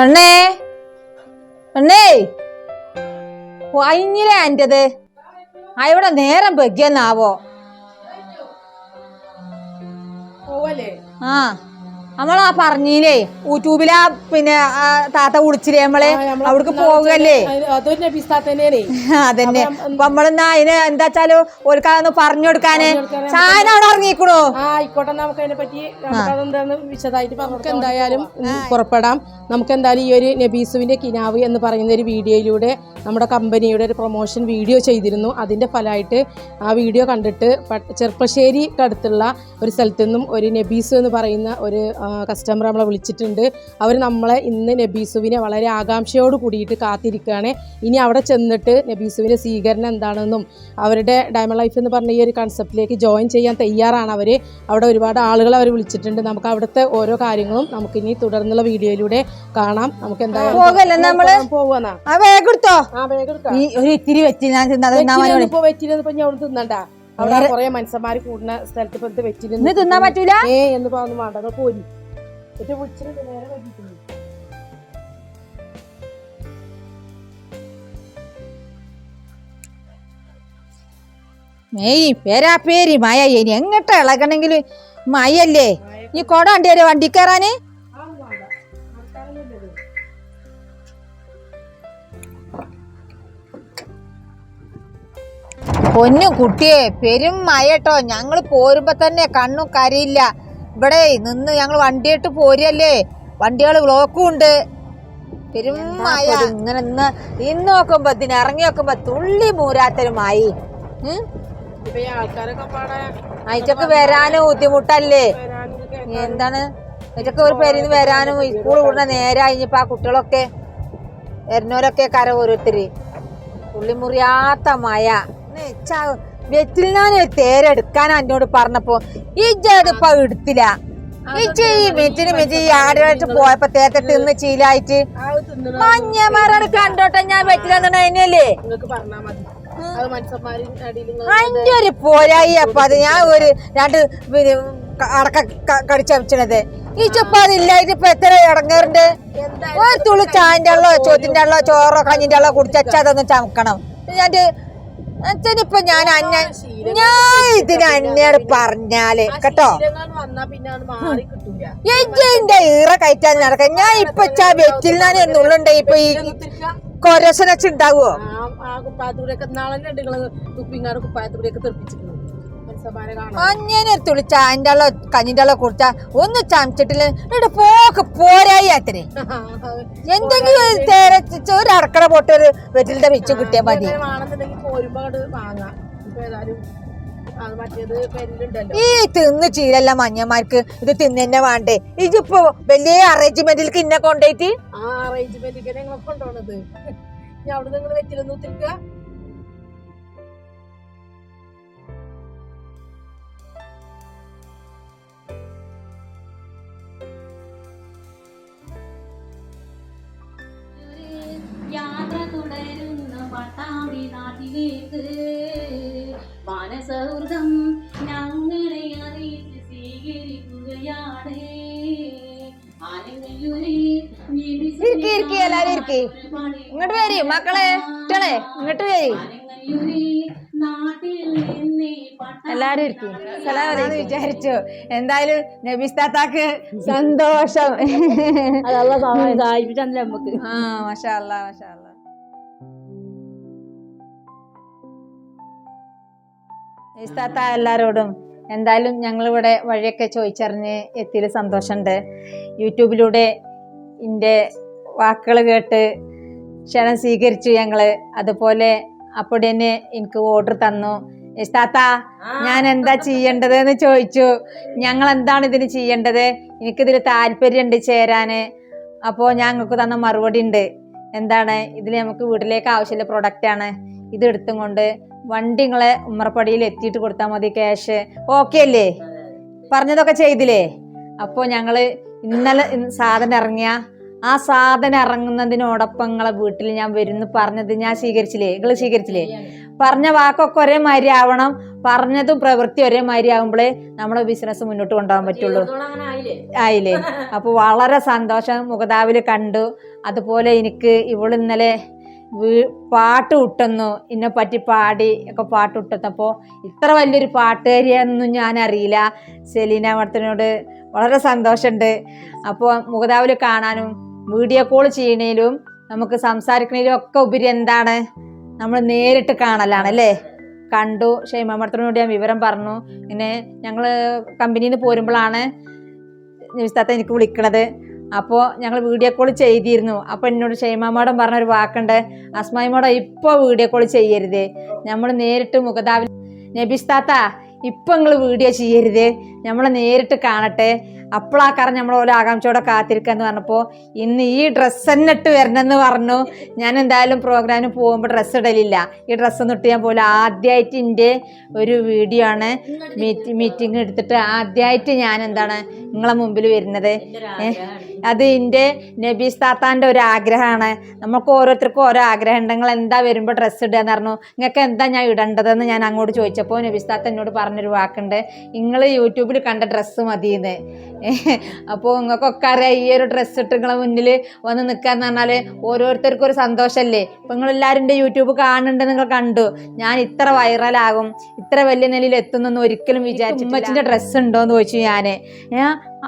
പെണ്ണേ പെണ്ണേ. വൈഞ്ഞിലെ അന്റെത് അവിടെ നേരം വെക്കിയെന്നാവോ ആ. നമ്മളാ പറഞ്ഞില്ലേ യൂട്യൂബിലാ പിന്നെ താത്ത വിളിച്ചില്ലേ നമ്മളെ? അവിടേക്ക് പോകല്ലേ? അതന്നെ. അപ്പൊ നമ്മളെന്നാ അതിന് എന്താ വെച്ചാൽ ഓൽക്കാന്ന് പറഞ്ഞു കൊടുക്കാന്? സാധനം അവിടെ ഇറങ്ങിക്കണോ ആ ആയിക്കോട്ടെ നമുക്ക് അതിനെ പറ്റി നമുക്ക് എന്താന്ന് വിശദമായിട്ട് നമുക്ക് എന്തായാലും പുറപ്പെടാം. നമുക്ക് എന്തായാലും ഈ ഒരു നബീസുവിന്റെ കിനാവ് എന്ന് പറയുന്ന ഒരു വീഡിയോയിലൂടെ നമ്മുടെ കമ്പനിയുടെ ഒരു പ്രൊമോഷൻ വീഡിയോ ചെയ്തിരുന്നു. അതിന്റെ ഫലമായിട്ട് ആ വീഡിയോ കണ്ടിട്ട് പ- ചെർപ്പശ്ശേരിക്ക് അടുത്തുള്ള ഒരു സ്ഥലത്തു നിന്നും ഒരു നബീസു എന്ന് പറയുന്ന ഒരു കസ്റ്റമർ നമ്മളെ വിളിച്ചിട്ടുണ്ട്. അവർ നമ്മളെ ഇന്ന് നബീസുവിനെ വളരെ ആകാംക്ഷയോട് കൂടിയിട്ട് കാത്തിരിക്കുകയാണ്. ഇനി അവിടെ ചെന്നിട്ട് നബീസുവിന്റെ സ്വീകരണം എന്താണെന്നും അവരുടെ ഡയമണ്ട് ലൈഫ് എന്ന് പറഞ്ഞ ഈ ഒരു കൺസെപ്റ്റിലേക്ക് ജോയിൻ ചെയ്യാൻ തയ്യാറാണ് അവർ അവിടെ ഒരുപാട് ആളുകൾ അവർ വിളിച്ചിട്ടുണ്ട്. നമുക്ക് അവിടുത്തെ ഓരോ കാര്യങ്ങളും നമുക്ക് ഇനി തുടർന്നുള്ള വീഡിയോയിലൂടെ കാണാം. നമുക്ക് എന്തായാലും? പോവാന്നാ വേഗം എടുത്തോ? ഒരു ഇത്തിരി വെച്ച് ഞാൻ ഇപ്പൊ ഞാൻ അവിടെ തിന്നണ്ട. അവിടെ കുറെ മനുഷ്യന്മാര് കൂടുന്ന സ്ഥലത്ത് ഇപ്പൊ വെച്ചിരുന്നു തിന്നാൻ പറ്റൂല? ഏ എന്ന് പറഞ്ഞു വേണ്ട നിങ്ങൾ പോരി. എന്നിട്ട് വിളിച്ചിട്ട് നേരെ വൈകിട്ടുണ്ട് ഏയ് പേരാ പേര് മയ. ഇനി എങ്ങോട്ട് ഇളകണമെങ്കിൽ മയല്ലേ? ഈ കൊട വണ്ടി വരെ വണ്ടി കയറാന് പൊന്നു കുട്ടിയെ പെരും മയട്ടോ ഞങ്ങൾ പോരുമ്പോ തന്നെ കണ്ണും കരയില്ല. ഇവിടെ നിന്ന് ഞങ്ങൾ വണ്ടിയിട്ട് പോരല്ലേ വണ്ടികൾ ബ്ലോക്കും ഉണ്ട് പെരുമായ മയ ഇങ്ങനെ ഇന്ന് ഇന്ന് നോക്കുമ്പോ ഇതിന് ഇറങ്ങി നോക്കുമ്പോ തുള്ളി മൂരാത്തരുമായി. അയച്ചൊക്കെ വരാനും ബുദ്ധിമുട്ടല്ലേ? എന്താണ്? അയച്ചൊക്കെ ഒരു പേരിൽ നിന്ന് വരാനും സ്കൂൾ കൂടുന്ന നേരം ഇനിയിപ്പോ ആ കുട്ടികളൊക്കെ വരുന്നവരൊക്കെ കര ഓരോരുത്തര് തുള്ളി മുറിയാത്ത മഴ. വെറ്റിൽ ഞാൻ ഒരു തേരെടുക്കാൻ എന്നോട് പറഞ്ഞപ്പോ ഈ ജഡിപ്പ എടുത്തില്ല. ഈ മിറ്റിന് മിറ്റി ഈ ആടുകളായിട്ട് പോയപ്പോ തേത്തെ തിന്ന് ചീലായിട്ട് മഞ്ഞമാരോട് കണ്ടോട്ടെ ഞാൻ അത് മനുഷ്യന്മാര് അതിന്റെ ഒരു പോരായി അപ്പൊ അത് ഞാൻ ഒരു രണ്ട് അടക്ക ക- കടിച്ചമിച്ചണത് ഈ ചുപ്പ അതില്ലായിട്ട് ഇപ്പൊ എത്ര ഇടങ്ങേറുണ്ട്? ഒരു തുള്ളി ചായന്റെ വെള്ളോ ചോത്തിന്റെ വെള്ളോ ചോറോ കഞ്ഞിന്റെ വെള്ളോ കുടിച്ചാ അതൊന്ന് ചമക്കണം. ഞാൻ അച്ഛനിപ്പൊ ഞാൻ അന്ന ഞാൻ ഇതിന് അന്നയോട് പറഞ്ഞാൽ കേട്ടോ? എന്റെ ഈറ കയറ്റാൻ നടക്കാം. ഞാൻ ഇപ്പൊ ചാ വെറ്റിൽ ഞാൻ എന്നുള്ളുണ്ട് ഇപ്പൊ ഈ കൊരസനച്ചുണ്ടാവോ? കുപ്പായത്തൂടെയൊക്കെ നാളെ കുപ്പായത്തൂടെയൊക്കെ തെറിപ്പിച്ചിരുന്നു മനുഷ്യന്മാരെ കാണാൻ അങ്ങനെ തുള്ളി ചായന്റെ കഞ്ഞിന്റെ വെള്ളോ കുടിച്ചാ ഒന്ന് ചമച്ചിട്ടില്ല ഇവിടെ പോക്ക് പോരായി അത്രേ എന്തെങ്കിലും ഒരു തേരച്ച് ഒരു അടക്കട പോട്ട് ഒരു വെറ്റിലിന്റെ വെച്ച് കിട്ടിയാൽ മതി. അങ്ങനെ ഈ തിന്ന് ചീരല്ല മഞ്ഞമാർക്ക് ഇത് തിന്ന് വേണ്ടേ? ഇതിപ്പോ വലിയ അറേഞ്ച്മെന്റിലേക്ക് ഇന്നെ കൊണ്ടേറ്റ് ആ അറേഞ്ച്മെന്റ് ഞങ്ങളെ കൊണ്ടുപോണത്? ഞാൻ അവിടെ നിങ്ങൾ വെച്ചിരുന്നു നാട്ടിലേക്ക് മാനസൗഹൃദം ഞങ്ങളെ അറിയിച്ച് സ്വീകരിക്കുകയാണ്. ഇങ്ങോട്ട് വരി മക്കളെ കുട്ടികളെ ഇങ്ങോട്ട് വരി. ആനങ്ങയൂരിൽ നാട്ടിൽ നിന്നേ എല്ലാരും ഇരിക്കും. സലാമെന്ന് വിചാരിച്ചു. എന്തായാലും നബിസ്താത്താക്ക് സന്തോഷം. നമുക്ക് ആ മാഷാ അല്ലാ മാഷാ അല്ലാ. നബിസ്താത്ത എല്ലാവരോടും എന്തായാലും ഞങ്ങളിവിടെ വഴിയൊക്കെ ചോദിച്ചറിഞ്ഞ് എത്തിയതിൽ സന്തോഷമുണ്ട്. യൂട്യൂബിലൂടെ എന്റെ വാക്കുകൾ കേട്ട് ക്ഷണം സ്വീകരിച്ചു ഞങ്ങൾ. അതുപോലെ അപ്പോൾ തന്നെ എനിക്ക് ഓർഡർ തന്നു. താത്ത ഞാൻ എന്താ ചെയ്യേണ്ടത് എന്ന് ചോദിച്ചു. ഞങ്ങൾ എന്താണ് ഇതിന് ചെയ്യേണ്ടത്? എനിക്കിതിൽ താല്പര്യമുണ്ട് ചേരാന്. അപ്പോൾ ഞങ്ങൾക്ക് തന്ന മറുപടി ഉണ്ട്. എന്താണ്? ഇതിൽ നമുക്ക് വീട്ടിലേക്ക് ആവശ്യമുള്ള പ്രൊഡക്റ്റാണ് ഇത് എടുത്തും കൊണ്ട് വണ്ടി നിങ്ങളെ ഉമ്മറപ്പടിയിൽ എത്തിയിട്ട് കൊടുത്താൽ മതി ക്യാഷ് ഓക്കെ അല്ലേ? പറഞ്ഞതൊക്കെ ചെയ്തില്ലേ? അപ്പോൾ ഞങ്ങൾ ഇന്നലെ സാധനം ഇറങ്ങിയ ആ സാധനം ഇറങ്ങുന്നതിനോടൊപ്പം നിങ്ങളെ വീട്ടിൽ ഞാൻ വരുന്നു പറഞ്ഞത് ഞാൻ സ്വീകരിച്ചില്ലേ? നിങ്ങൾ സ്വീകരിച്ചില്ലേ? പറഞ്ഞ വാക്കൊക്കെ ഒരേ മാതിരി ആവണം. പറഞ്ഞതും പ്രവൃത്തി ഒരേ മാതിരി ആവുമ്പോഴേ നമ്മുടെ ബിസിനസ് മുന്നോട്ട് കൊണ്ടുപോകാൻ പറ്റുള്ളൂ. ആയില്ലേ? അപ്പോൾ വളരെ സന്തോഷം മുഖതാവിൽ കണ്ടു. അതുപോലെ എനിക്ക് ഇവൾ ഇന്നലെ പാട്ട് വിട്ടെന്നു എന്നെ പറ്റി പാടി ഒക്കെ പാട്ട് വിട്ടപ്പോൾ ഇത്ര വലിയൊരു പാട്ടുകാരിയാണെന്നും ഞാൻ അറിയില്ല സെലീന മടത്തിനോട് വളരെ സന്തോഷമുണ്ട് അപ്പോൾ മുഖതാവിൽ കാണാനും വീഡിയോ കോൾ ചെയ്യണേലും നമുക്ക് സംസാരിക്കണേലും ഒക്കെ ഉപരി എന്താണ്? നമ്മൾ നേരിട്ട് കാണലാണ് അല്ലേ? കണ്ടു. ഷൈമ മടത്തിനോട് ഞാൻ വിവരം പറഞ്ഞു. ഇങ്ങനെ ഞങ്ങൾ കമ്പനിയിൽ നിന്ന് പോരുമ്പോഴാണ് നിവിസ്താത്ത എനിക്ക് വിളിക്കണത്. അപ്പോൾ ഞങ്ങൾ വീഡിയോ കോൾ ചെയ്തിരുന്നു. അപ്പോൾ എന്നോട് ഷൈമാമോടം പറഞ്ഞൊരു വാക്കുണ്ട്. അസ്മായിമോടം ഇപ്പോൾ വീഡിയോ കോൾ ചെയ്യരുത്. നമ്മൾ നേരിട്ട് മുഖതാവിൽ നബിസ്താത്ത ഇപ്പം നിങ്ങൾ വീഡിയോ ചെയ്യരുത്. നമ്മൾ നേരിട്ട് കാണട്ടെ. അപ്പോഴാക്കാരം നമ്മൾ ഓരോ ആകാംക്ഷയോടെ കാത്തിരിക്കുക എന്ന് പറഞ്ഞപ്പോൾ ഇന്ന് ഈ ഡ്രസ്സ് തന്നെ ഇട്ട് വരണമെന്ന് പറഞ്ഞു. ഞാൻ എന്തായാലും പ്രോഗ്രാമിന് പോകുമ്പോൾ ഡ്രസ്സ് ഇടലില്ല. ഈ ഡ്രസ്സ് ഒന്നും ഇട്ട് ഞാൻ പോലെ ആദ്യമായിട്ട് എന്റെ ഒരു വീഡിയോ ആണ് മീറ്റി മീറ്റിംഗ് എടുത്തിട്ട് ആദ്യമായിട്ട് ഞാൻ എന്താണ് നിങ്ങളെ മുമ്പിൽ വരുന്നത്. അത് എന്റെ നബീസ് താത്താന്റെ ഒരു ആഗ്രഹമാണ്. നമുക്ക് ഓരോരുത്തർക്കും ഓരോ ആഗ്രഹം ഉണ്ട് നിങ്ങൾ എന്താ വരുമ്പോൾ ഡ്രസ്സ് ഇടുക എന്ന് പറഞ്ഞു. നിങ്ങൾക്ക് എന്താ ഞാൻ ഇടേണ്ടതെന്ന് ഞാൻ അങ്ങോട്ട് ചോദിച്ചപ്പോൾ നബീസ് താത്ത എന്നോട് പറഞ്ഞൊരു വാക്കുണ്ട്. നിങ്ങൾ യൂട്യൂബിൽ കണ്ട ഡ്രസ്സ് മതിയെന്ന്. അപ്പോൾ നിങ്ങൾക്കൊക്കെ അറിയാം ഈ ഒരു ഡ്രസ്സ് ഇട്ട് നിങ്ങളെ മുന്നിൽ വന്ന് നിൽക്കാന്ന് പറഞ്ഞാൽ ഓരോരുത്തർക്കും ഒരു സന്തോഷമല്ലേ ഇപ്പം നിങ്ങളെല്ലാവരും എന്റെ യൂട്യൂബ് കാണുന്നുണ്ട് നിങ്ങൾ കണ്ടു. ഞാൻ ഇത്ര വൈറലാകും ഇത്ര വലിയ നിലയിൽ എത്തുന്നൊന്നും ഒരിക്കലും വിചാരിച്ചു ഉമ്മച്ചിന്റെ ഡ്രസ്സ് ഉണ്ടോയെന്ന് ചോദിച്ചു ഞാൻ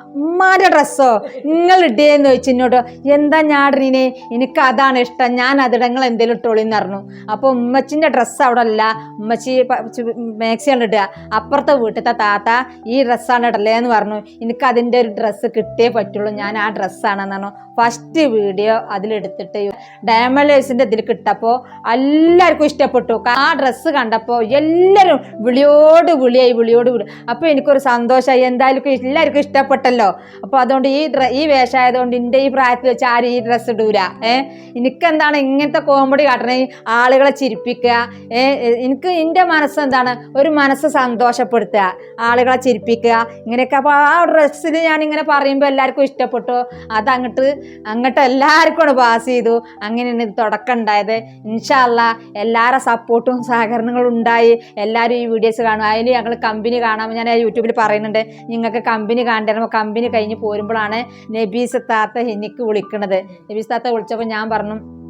ഉമ്മാന്റെ ഡ്രസ്സോ? നിങ്ങൾ ഇട്ടേന്ന് ചോദിച്ചു എന്നോട് എന്താ ഞാടിനെ എനിക്ക് അതാണ് ഇഷ്ടം. ഞാൻ അതിടങ്ങൾ എന്തേലും ഇട്ടോളിന്ന് പറഞ്ഞു. അപ്പോൾ ഉമ്മച്ചിന്റെ ഡ്രസ്സ് അവിടെ അല്ല ഉമ്മച്ചി മാക്സിയാണ് ഇടുക. അപ്പുറത്തെ വീട്ടിലത്തെ താത്ത ഈ ഡ്രസ്സാണ് ഇടലേ എന്ന് പറഞ്ഞു. എനിക്ക് അതിന്റെ ഒരു ഡ്രസ്സ് കിട്ടേ പറ്റുള്ളൂ. ഞാൻ ആ ഡ്രസ്സാണെന്ന് പറഞ്ഞു. ഫസ്റ്റ് വീഡിയോ അതിലെടുത്തിട്ട് ഡയമലേഴ്സിന്റെ ഇതിൽ കിട്ടപ്പോൾ എല്ലാവർക്കും ഇഷ്ടപ്പെട്ടു. ആ ഡ്രസ്സ് കണ്ടപ്പോൾ എല്ലാരും വിളിയോട് വിളിയായി വിളിയോട് വിളി. അപ്പോൾ എനിക്കൊരു സന്തോഷമായി എന്തായാലും എല്ലാവർക്കും ഇഷ്ടപ്പെട്ടല്ലോ അപ്പോൾ അതുകൊണ്ട് ഈ ഡ്ര ഈ വേഷമായതുകൊണ്ട് എന്റെ ഈ പ്രായത്തിൽ വെച്ച് ആരും ഈ ഡ്രസ്സ് ഇടൂല. ഏ? എനിക്കെന്താണ് ഇങ്ങനത്തെ കോമഡി കാട്ടണേ? ആളുകളെ ചിരിപ്പിക്കുക ഏ? എനിക്ക് എന്റെ മനസ്സ് എന്താണ്? ഒരു മനസ്സ് സന്തോഷപ്പെടുത്തുക. ആളുകളെ ചിരിപ്പിക്കുക ഇങ്ങനെയൊക്കെ അപ്പോൾ ആ ഡ്രസ്സിൽ ഞാൻ ഇങ്ങനെ പറയുമ്പോൾ എല്ലാവർക്കും ഇഷ്ടപ്പെട്ടു. അതങ്ങോട്ട് അങ്ങോട്ട് എല്ലാവർക്കും പാസ് ചെയ്തു. അങ്ങനെയാണ് ഇത് തുടക്കം ഉണ്ടായത്. ഇൻഷാല്ല എല്ലാവരുടെ സപ്പോർട്ടും സഹകരണങ്ങളും ഉണ്ടായി. എല്ലാവരും ഈ വീഡിയോസ് കാണും. അതിൽ ഞങ്ങൾ കമ്പനി കാണാൻ ഞാൻ യൂട്യൂബിൽ പറയുന്നുണ്ട്. നിങ്ങൾക്ക് കമ്പനി കാണേണ്ടത് കമ്പനി കഴിഞ്ഞ് പോരുമ്പോഴാണ് നബീസ് താത്ത എനിക്ക് വിളിക്കണത്. നബീസ് താത്ത വിളിച്ചപ്പോൾ ഞാൻ പറഞ്ഞു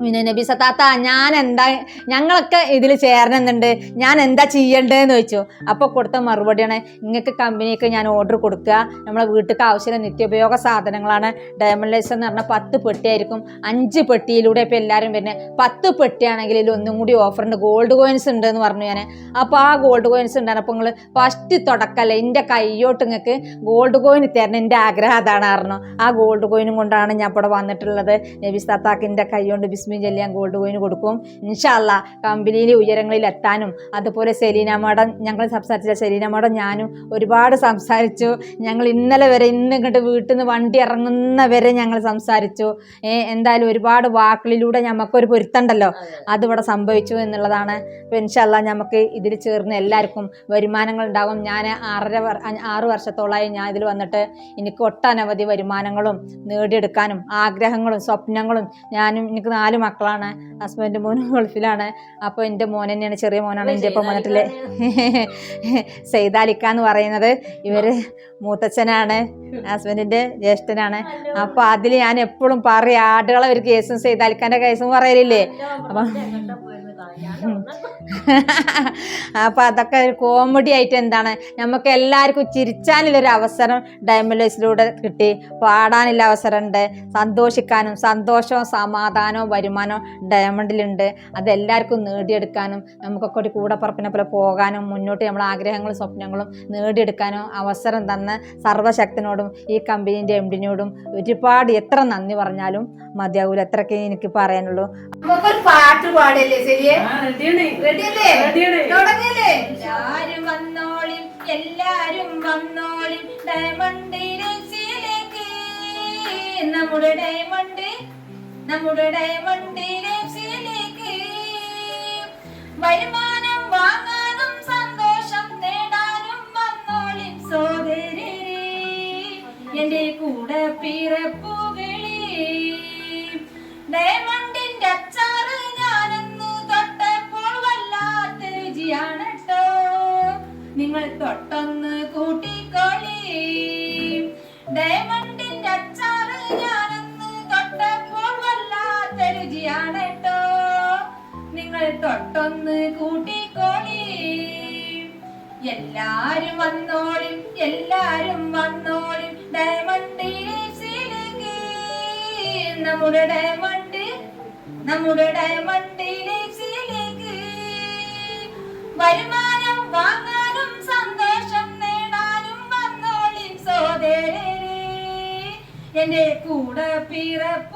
പിന്നെ നബി സത്താത്ത ഞാൻ എന്താ ഞങ്ങളൊക്കെ ഇതിൽ ചേരണമെന്നുണ്ട് ഞാൻ എന്താ ചെയ്യേണ്ടതെന്ന് ചോദിച്ചു. അപ്പോൾ കൊടുത്ത മറുപടിയാണ് നിങ്ങൾക്ക് കമ്പനിക്ക് ഞാൻ ഓർഡർ കൊടുക്കുക. നമ്മളെ വീട്ടിലേക്ക് ആവശ്യമുള്ള നിത്യോപയോഗ സാധനങ്ങളാണ്. ഡയമണ്ട് ലൈസ് എന്ന് പറഞ്ഞാൽ പത്ത് പെട്ടിയായിരിക്കും അഞ്ച് പെട്ടിയിലൂടെ ഇപ്പോൾ എല്ലാവരും വരുന്നത് പത്ത് പെട്ടിയാണെങ്കിൽ ഇതിൽ ഒന്നും കൂടി ഓഫറുണ്ട് ഗോൾഡ് കോയിൻസ് ഉണ്ട് എന്ന് പറഞ്ഞു ഞാൻ അപ്പോൾ ആ ഗോൾഡ് കോയിൻസ് ഉണ്ടാണ് അപ്പോൾ നിങ്ങൾ ഫസ്റ്റ് തുടക്കല്ല എന്റെ കയ്യോട്ട് നിങ്ങൾക്ക് ഗോൾഡ് കോയിൻ തരണം. എന്റെ ആഗ്രഹം അതാണ് അറിഞ്ഞു ആ ഗോൾഡ് കോയിനും കൊണ്ടാണ് ഞാൻ ഇവിടെ വന്നിട്ടുള്ളത്. നബീസ് താത്താക്കിന്റെ കൈകൊണ്ട് ബിസ്മി ജല്ലിയാൻ ഗോൾഡ് കോയിന് കൊടുക്കും. ഇൻഷാല്ല കമ്പനിയിലെ ഉയരങ്ങളിൽ എത്താനും അതുപോലെ സെലീന മാഡം ഞങ്ങൾ സംസാരിച്ച സെലീന മാഡം ഞാനും ഒരുപാട് സംസാരിച്ചു. ഞങ്ങൾ ഇന്നലെ വരെ ഇന്ന് ഇങ്ങോട്ട് വീട്ടിൽ നിന്ന് വണ്ടി ഇറങ്ങുന്ന വരെ ഞങ്ങൾ സംസാരിച്ചു എന്തായാലും ഒരുപാട് വാക്കുകളിലൂടെ നമുക്കൊരു പൊരുത്തണ്ടല്ലോ? അതിവിടെ സംഭവിച്ചു എന്നുള്ളതാണ്. അപ്പോൾ ഇൻഷാല്ല നമുക്ക് ഇതിൽ ചേർന്ന് എല്ലാവർക്കും വരുമാനങ്ങൾ ഉണ്ടാകും ഞാൻ ആറര ആറ് വർഷത്തോളമായി ഞാൻ ഇതിൽ വന്നിട്ട് എനിക്ക് ഒട്ടനവധി വരുമാനങ്ങളും നേടിയെടുക്കാനും ആഗ്രഹങ്ങളും സ്വപ്നങ്ങളും ഞാനും എനിക്ക് നാല് മക്കളാണ്. ഹസ്ബൻഡ് മോൻ ഗൾഫിലാണ്. അപ്പോൾ എന്റെ മോൻ തന്നെയാണ് ചെറിയ മോനാണ് എന്റെ ഇപ്പം മോനത്തിലെ സെയ്താലിക്ക എന്ന് പറയുന്നത്. ഇവർ മൂത്തച്ഛനാണ് ഹസ്ബൻഡിന്റെ ജ്യേഷ്ഠനാണ്. അപ്പോൾ അതിൽ ഞാൻ എപ്പോഴും പറയും ആടുകളെ ഒരു കേസും സെയ്താലിക്കാന്റെ കേസും പറയലില്ലേ? അപ്പം അപ്പൊ അതൊക്കെ ഒരു കോമഡി ആയിട്ട് എന്താണ്? നമുക്ക് എല്ലാവർക്കും ചിരിച്ചാനുള്ളൊരു അവസരം ഡയമലേഴ്സിലൂടെ കിട്ടി. പാടാനുള്ള അവസരമുണ്ട്. സന്തോഷിക്കാനും സന്തോഷവും സമാധാനവും വരുമാനവും ഡയമണ്ടിലുണ്ട്. അതെല്ലാവർക്കും നേടിയെടുക്കാനും നമുക്കൊക്കെ ഒരു കൂടപ്പറപ്പിനെ പോലെ പോകാനും മുന്നോട്ട് നമ്മളെ ആഗ്രഹങ്ങളും സ്വപ്നങ്ങളും നേടിയെടുക്കാനും അവസരം തന്ന സർവശക്തനോടും ഈ കമ്പനീന്റെ എം ഡിനോടും ഒരുപാട് എത്ര നന്ദി പറഞ്ഞാലും മതിയാവൂല. എത്രയൊക്കെ എനിക്ക് പറയാനുള്ളൂ. നമുക്കൊരു പാട്ട് പാടില്ലേ ശരിയേ എല്ലാരും വന്നോളിൻ എല്ലാരും വന്നോളിൻ ഡയമണ്ട് രക്ഷയിലേക്ക് നമ്മുടെ ഡയമണ്ട് നമ്മുടെ ഡയമണ്ട് രക്ഷയിലേക്ക് വരുമാനം രുചിയാണ് കേട്ടോ നിങ്ങൾ തൊട്ടൊന്ന് കൂട്ടിക്കോളി. എല്ലാരും വന്നോളും എല്ലാരും വന്നോളും. ഡയമണ്ട് നമ്മുടെ ഡയമണ്ട് നമ്മുടെ ഡയമണ്ട് വരുമാനം വാങ്ങാനും സന്തോഷം നേടാനും വന്നോളിൻ സോദരരെ എന്റെ കൂടെ പിറപ്പുകളെ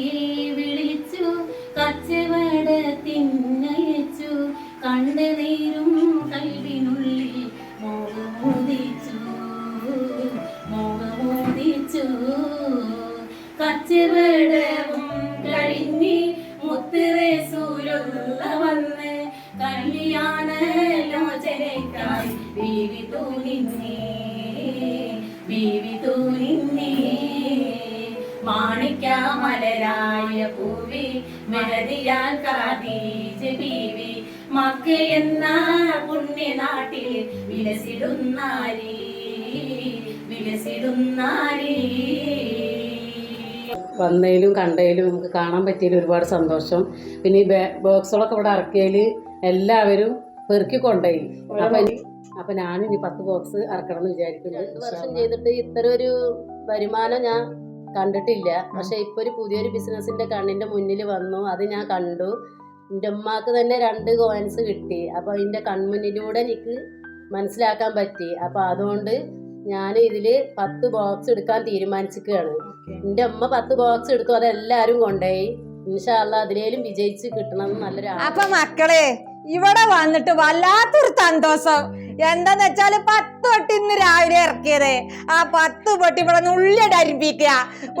മാണിക്യാമലരായ പൂവി മെഹദിയാൽ കാതീജ് ബീവി മക്ക എന്ന പുണ്യനാട്ടിൽ വിലസിടുന്നാരി വിലസിടുന്നാരി വന്നതിലും കണ്ടതിലും നമുക്ക് കാണാൻ പറ്റിയതിൽ ഒരുപാട് സന്തോഷം. പിന്നെ ഈ ബേ- ബോക്സുകളൊക്കെ ഇവിടെ ഇറക്കിയതിൽ എല്ലാവരും പെറുക്കി കൊണ്ടുപോയി. അപ്പൊ ഇനി അപ്പൊ ഞാനും ഇനി പത്ത് ബോക്സ് ഇറക്കണം എന്ന് വിചാരിക്കുന്നു. രണ്ട് വർഷം ചെയ്തിട്ട് ഇത്ര ഒരു വരുമാനം ഞാൻ കണ്ടിട്ടില്ല. പക്ഷെ ഇപ്പൊ ഒരു പുതിയൊരു ബിസിനസിന്റെ കണ്ണിന്റെ മുന്നിൽ വന്നു. അത് ഞാൻ കണ്ടു. എന്റെ ഉമ്മാക്ക് തന്നെ രണ്ട് കോയിൻസ് കിട്ടി. അപ്പൊ അതിന്റെ കൺമുന്നിലൂടെ എനിക്ക് മനസ്സിലാക്കാൻ പറ്റി. അപ്പൊ അതുകൊണ്ട് ഞാൻ ഇതിൽ പത്ത് ബോക്സ് എടുക്കാൻ തീരുമാനിച്ചിരിക്കുകയാണ്. എന്റെ അമ്മ പത്ത് ബോക്സ് എടുക്കും അതെല്ലാരും കൊണ്ടുപോയി. ഇൻഷാല്ല അതിലേലും വിജയിച്ച് കിട്ടണം നല്ലൊരു. അപ്പൊ മക്കളെ ഇവിടെ വന്നിട്ട് വല്ലാത്തൊരു സന്തോഷം. എന്താന്ന് വെച്ചാൽ പത്ത് പൊട്ടി ഇന്ന് രാവിലെ ഇറക്കിയത്. ആ പത്ത് പൊട്ടി ഇവിടെ നുള്ളിയുടെ അരിപ്പിക്കുക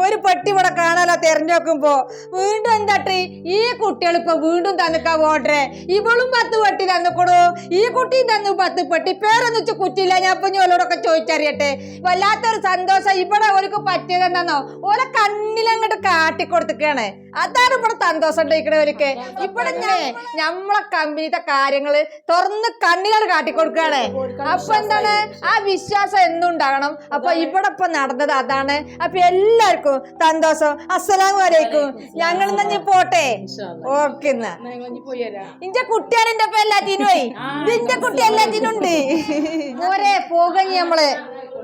ഒരു പെട്ടി ഇവിടെ കാണാലോ തെരഞ്ഞു നോക്കുമ്പോ വീണ്ടും ട്രീ ഈ കുട്ടികൾ ഇപ്പൊ വീണ്ടും തന്നിക്കാ ഓർഡറെ ഇവളും പത്ത് പെട്ടി തന്നിക്കൊടു ഈ കുട്ടിയും തന്നു പത്ത് പെട്ടി. പേരൊന്നും വെച്ച് കുറ്റിയില്ല. ഞാൻ ഇപ്പൊ ഞോലോടൊക്കെ ചോദിച്ചറിയട്ടെ. വല്ലാത്തൊരു സന്തോഷം. ഇവിടെ ഓർക്ക് പറ്റിയത് എന്താന്നോ? ഓരോ കണ്ണിലങ്ങോട്ട് കാട്ടിക്കൊടുത്തിക്കാണ്. അതാണ് ഇവിടെ സന്തോഷം ഉണ്ടായിരിക്കണവരൊക്കെ ഇവിടെ ഞാൻ നമ്മളെ കമ്പനിയുടെ കാര്യങ്ങൾ തുറന്ന് കണ്ണിലാണ് കാട്ടിക്കൊടുക്കുകയാണ്. അപ്പൊ എന്താണ്? ആ വിശ്വാസം എന്നും ഉണ്ടാകണം അപ്പൊ ഇവിടെ ഇപ്പൊ നടന്നത് അതാണ്. അപ്പൊ എല്ലാവർക്കും സന്തോഷം അസ്സലാം വരേക്കും ഞങ്ങൾ ഇന്ന് പോട്ടെ? ഓക്കെ ഇന്റെ കുട്ടിയാണ് എന്റെ ഒപ്പം എല്ലാത്തിനും പോയി? ഇതിന്റെ കുട്ടി എല്ലാത്തിനും ഉണ്ട്. ഓരേ പോക ഇനി നമ്മൾ.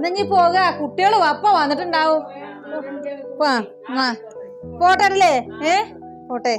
ഇനി പോക. കുട്ടികളും അപ്പ വന്നിട്ടുണ്ടാവും. അല്ലേ ഏ? പോട്ടെ.